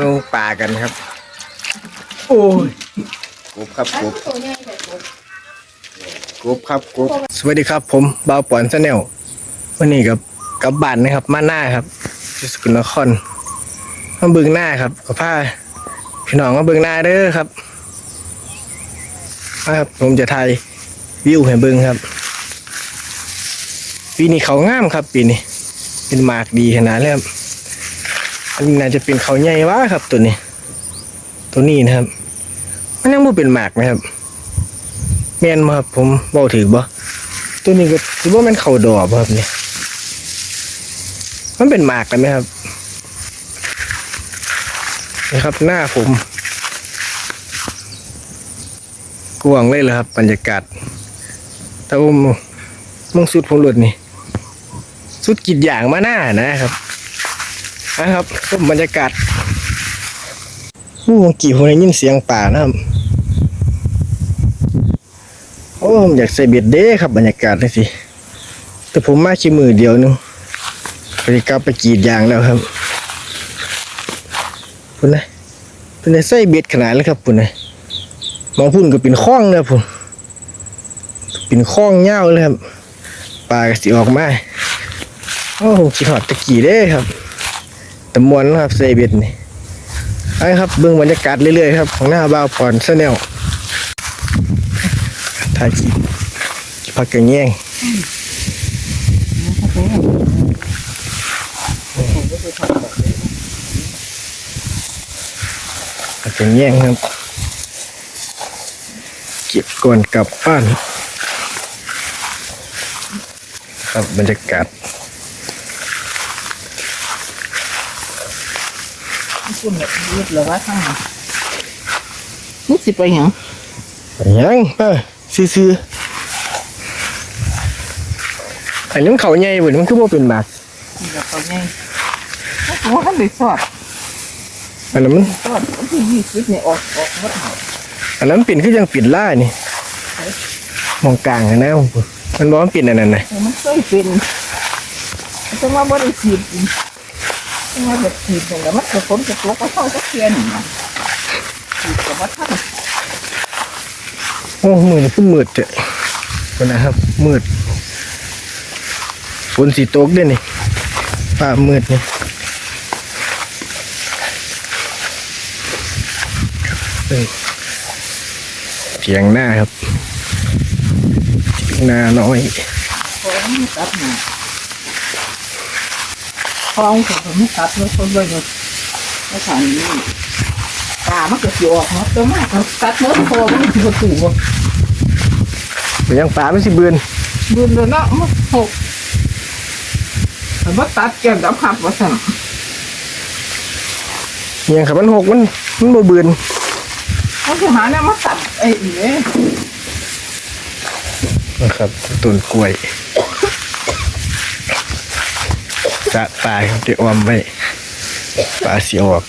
ลงป่ากันครับ โอ้ยกบครับกบตัวใหญ่แต่ตัวกบครับกบสวัสดีครับ ผมบ่าวปอนชาแนลวันนี้กับกลับบ้านนะครับ มาหน้าครับที่สกลนครมาเบิ่งหน้าครับกับผ้าพี่น้องมาเบิ่งหน้าเด้อครับมาครับผมจะถ่ายวิวให้เบิ่งครับปีนี้เขางามครับปีนี้เป็นหมากดีขนาดเลยครับ อันนี้น่าจะเป็นเขาใหญ่วะครับ ตัวนี้ ตัวนี้นะครับ มันยังบ่เป็นหมากนะครับ แมนบ่ครับผมเว้าถือบ่ตัวนี้ก็ถือว่ามันเขาดอบครับเนี่ย มันเป็นหมากแล้วไหมครับนี่ครับหน้าผมกวงเลยเหรอครับบรรยากาศแต่ว่ามึงสุดผมหลุดนี่ สุดกิดอย่างมาหน้านะครับ นะครับก็บรรยากาศอู้เมื่อกี้ผมได้ยินเสียงป่านะครับโอ้ผมอยากใส่เบ็ดเด้ครับบรรยากาศนี่สิแต่ผมมาขี้มือเดียวนึงไปกลับไปกีดยางแล้วครับพุ่นนะพุ่นนะใส่เบ็ดขนาดแล้วครับพุ่นนะมองพุ่นก็เป็นคล้องเลยพุ่นเป็นคล้องเง่าวเลยครับปลาก็สิออกมาโอ้ผมสิหอดตะกี้เด้ครับ แตมวนนะครับใส่เบ็ดนี่ไปครับเบื้องบรรยากาศเรื่อยๆครับของหน้าบ่าวปอนซะแนวถ่ายคลิปพักกันแย่งพักกันแย่งครับ เก็บก่อนกลับบ้าน ครับบรรยากาศ คุณแบบยืดเลยว่าทั้งนั้นนี่สิไปหยังไปยังเออซื้อๆอันนี้มันเขาใหญ่เว้ยมันคือว่าเป็นหมากนี่ก็ตัวใหญ่หัวท่านได้สอดอันนั้นมันสอดวันที่ยี่สิบเนี่ยออกออกหมดหมดอันนั้นมันเป็นคือยังปิดล่านี่มองกลางอะนะมันบอกว่ามันเป็นอันนั้นนะแต่มันเคยเป็นแต่ว่าบ่ได้ฉีด แต่ว่าแบบฉีดเนี่ยแล้วมันจะฝนจะตกก็เข้าก็เทียนขีดแต่ว่าท่านโอ้มือนี่เพิ่งมืดเจ้ะคนนะครับ มืดฝนสีตกด้วยนี่ฟ้ามืดนี่เถียงหน้าครับเถียงหน้าน้อยพอมันตัดเนี่ย คลองผมมันตัดแล้วคนเลยเนี่ยแล้วฐานนี่ตามันก็สิออกหมดตัวมากตัดหมดพอมันสิบ่ตู่บ่เป็นยังฟ้าไม่สิเบือนบืนเลยเนาะมันหกแต่ว่าตัดแก้มดับขับว่าสั่งยังครับมันหกมันมันบ่เบือนมันจะหาเนี่ยมาตัดไอ้นี่นะครับต้นกล้วย จะตายครับเดี๋ยวออมไว้ปลาสีออก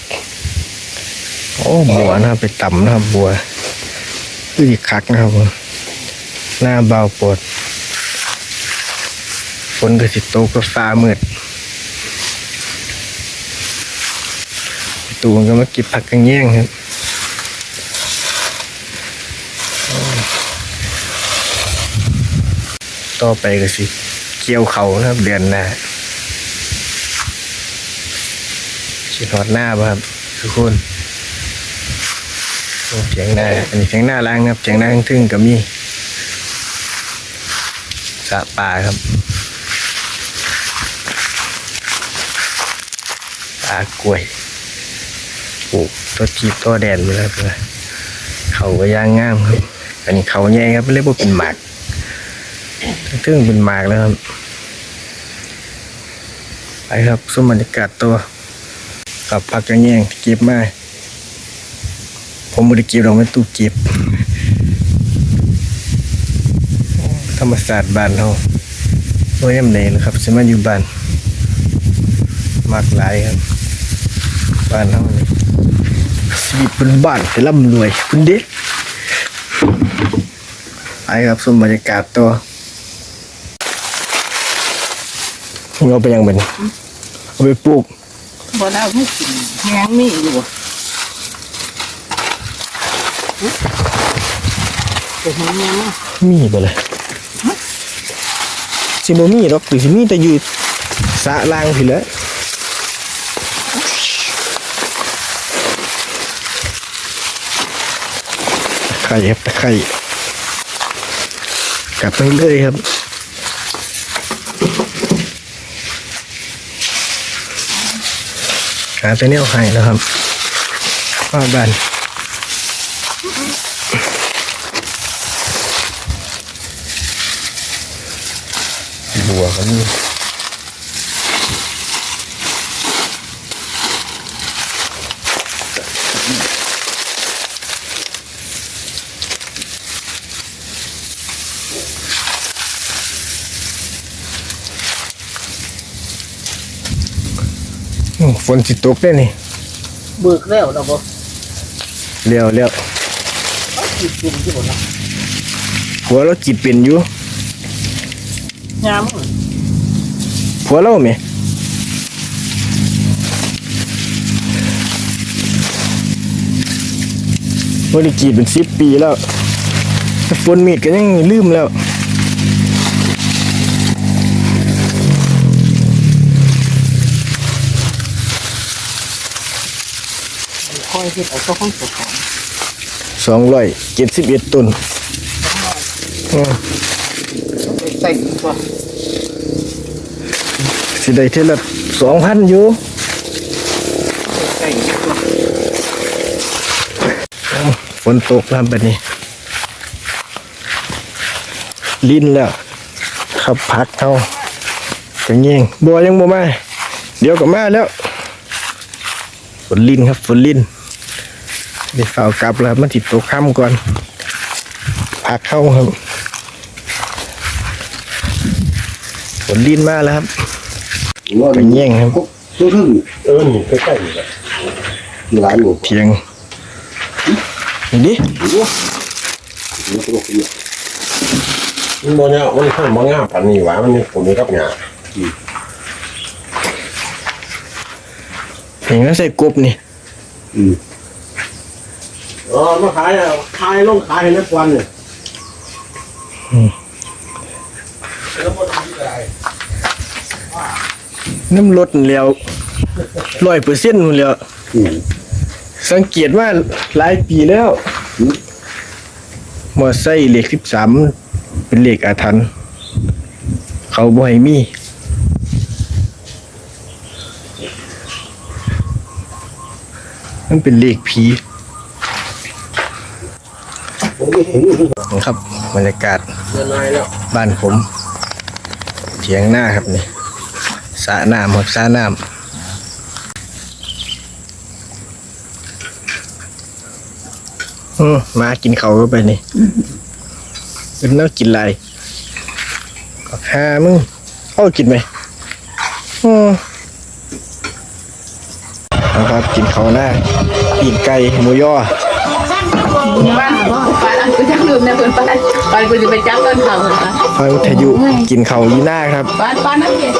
โอ้บัวนะครับไปต่ำนะครับบัวคืออีคักนะครับหน้าเบาปวดฝนก็สิตกก็ฟ้ามืดตูมันก็มากิบผักกันแย่งครับต่อไปก็สิ เกี่ยวเขานะครับเดือนหน้า ชิดหอดหน้าบ่ครับทุกคนเสียงหน้าอันนี้เสียงหน้าล่างครับเสียงหน้าทึ่งๆก็มีสะป่าครับป่ากล้วยปลูกตัวทีตัวแดนไปแล้วเพื่อเขาก็ย่างงามครับ อันนี้เขาใหญ่ครับเรียกว่าเป็นหมากทึ่งเป็นหมากแล้วครับไปครับสมบรรยากาศตัว กับผักกระแยงที่เก็บมาผมบริเก็บเราไม่ตู้เก็บ ธรรมศาสตร์บ้านเราโอ้ยำเลยนะครับสมาอยู่บ้านมากหลายครับ บ้านเรานี่ชีวิตบนบ้านจะร่ำรวยคุณเด็กไปครับสมบรรยากาศตัวเราไปยังเป็นเอาไปปลูก บ่ได้เอาให้กินแมงมีอยู่บ่ตัวมันแมงอะมีบ่เลยสิบ่มีดอกหรือสิมีแต่อยู่สระล่างพี่แหล้วไข่ครับตะไคร่กลับไปเลยครับ ขาแต่แนวไห้นะครับว่าบ้านบัวก็มี ฝนสิตกได้นี่เบิกแล้วดอกบ่เลี้ยวเลี้ยวเอากินกินที่บ่ล่ะผัวเราจิตเป็นอยู่ยามผัวเราไหมบริกรีดเป็นสิบปีแล้วแต่ฝนมีดก็ยังลืมแล้ว อยเฮ็ดเอาตัวของตัวของสองร้อยเจ็ดสิบเอ็ดต้นอืมใส่ตัวสิได้เท่าละสองพันอยู่ใส่ตัวอืมฝนตกแล้วแบบนี้ ลิ้นแล้วขับพักเขากระเงียงบัวยังบ่มา เดี๋ยวก็มาแล้วฝนลิ้นครับฝนลิ้น เดี๋ยวฝ้าวกลับแล้วมันติดตกค่ำก่อนพักเข้าครับฝนลิ้นมาแล้วครับไปแย่งครับตัวทึ่งเออนี่ใกล้ๆนี่แหละมีร้านอยู่เทียงนี่ดิมันก็คือมันบ่เนี่ยมันข้างบ่งามปันนี่หว่ามันนี่ผมนี่กับหญ้าเห็นแล้วใส่กบนี่ อืม อ๋อมาขายอะขายลงขายให้นักวันเนี่ยแล้วบ่ทำอะไรน้ำลดแล้วร้อยเปอร์เซ็นต์แล้วอืมสังเกตว่าหลายปีแล้วอืมมอไซค์เลขสิบสามเป็นเลขอาถรรพ์เขาบ่ให้มีมันเป็นเลขผี ผมไม่เห็นอยู่ นะ ครับบรรยากาศบ้านผมเถียงหน้าครับนี่สระน้ำครับสระน้ำมมากินเขาก็ไปนี่เป็นน้ากินอะไรหามึงเอากินไหมอืมนะครับกินเขาหน้าปีกไก่หมูย่อันก็จักลืมนะเพิ่นไปไปเพิ่นสิไปจับต้นเขาเพิ่นนะฟังวิทยุกินเขาวยีหน้าครับ บ้านบ้านนั่นเอง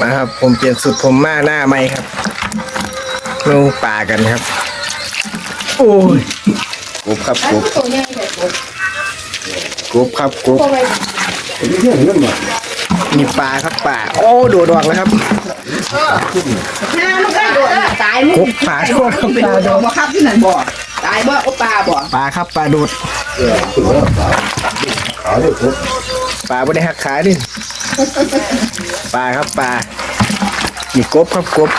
มาครับ ผมเปลี่ยนสุดผมมาหน้าไหมครับลงป่ากันครับ โอ้ยกบครับกบตัวใหญ่แบบโอ้กบครับกบพอไปผมไม่เห็นนั่นหรอ มีปลาครับป่าโอ้โดดออกแล้วครับน้าลูกได้โดดตายมึงกบปลาโดดครับเป็นโดบ่ครับที่นั่นบ่ตายบ่อปลาบ่ปลาครับปลาโดดเออคุณว่าขาวขาวเลยคบปลาไม่ได้หักขาดิปลาครับปลามีกบครับกบ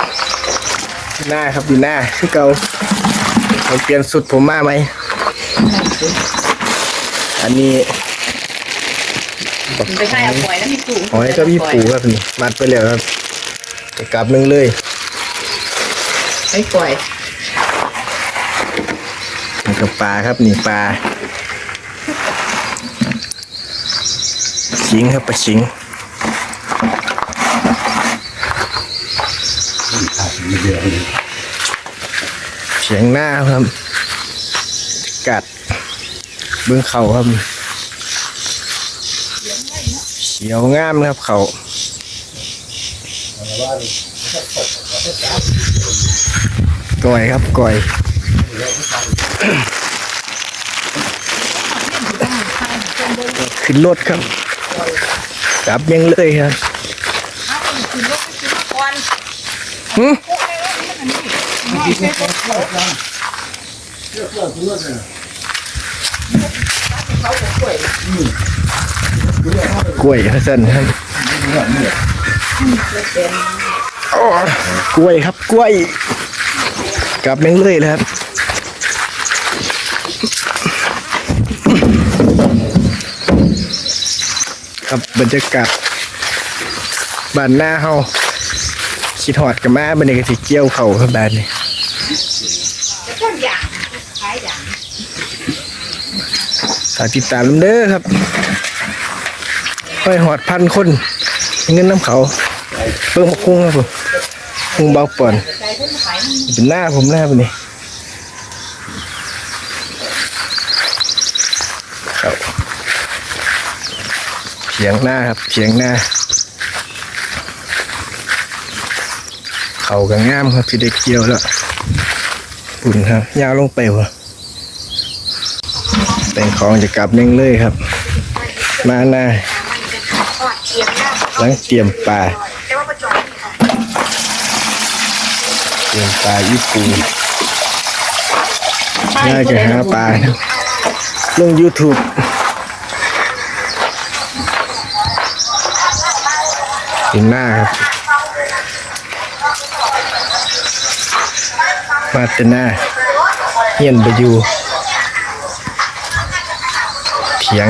หน้าครับดีหน้าคือเก่าผมเปลี่ยนสุดผมมาไหมอันนี้ ไปใครเอาปล่อยแล้วมีปู่หอยก็มีปูครับนี่มัดไปแล้วครับไปกลับหนึงเลยไปปล่อยนี่กับปลาครับนี่ปลาชิงครับปลาชิงเฉียงหน้าครับ กัดเบื้องเขาครับ เขียวงามนะครับเขาก่อยครับก่อยขึ้นรถครับกลับยังเลยครับหึ กล้วยครับสั้นครับกล้วยครับกล้วยกลับยังเลยเลยครับกับบรรยากาศบ้านหน้าเฮาคิดหอดกับแมาบันนี้ก็สิเกี่ยวเขาครับบ้านนี้ฝากติดตามนำเด้อครับ ค่อยหอดพันคน เงินน้ำเขาเพิ่มมาคุ้งครับผมคุ้งเบาป่อนเป็นหน้าผมหน้าบันนี้ครับเฉียงหน้าครับเฉียงหน้า เขากังามครับที่ได้เกี่ยวแล้วปุ่นครับยาวลงไปวะแต่งของจะกลับเน่งเลยครับ มาหน้า หลังเตรียมปลาเตรียมปลาญี่ปุ่นน่าจะหาปลาลง YouTube ถึงหน้าครับ มาตหน้าเฮียนไปอยู่เถียง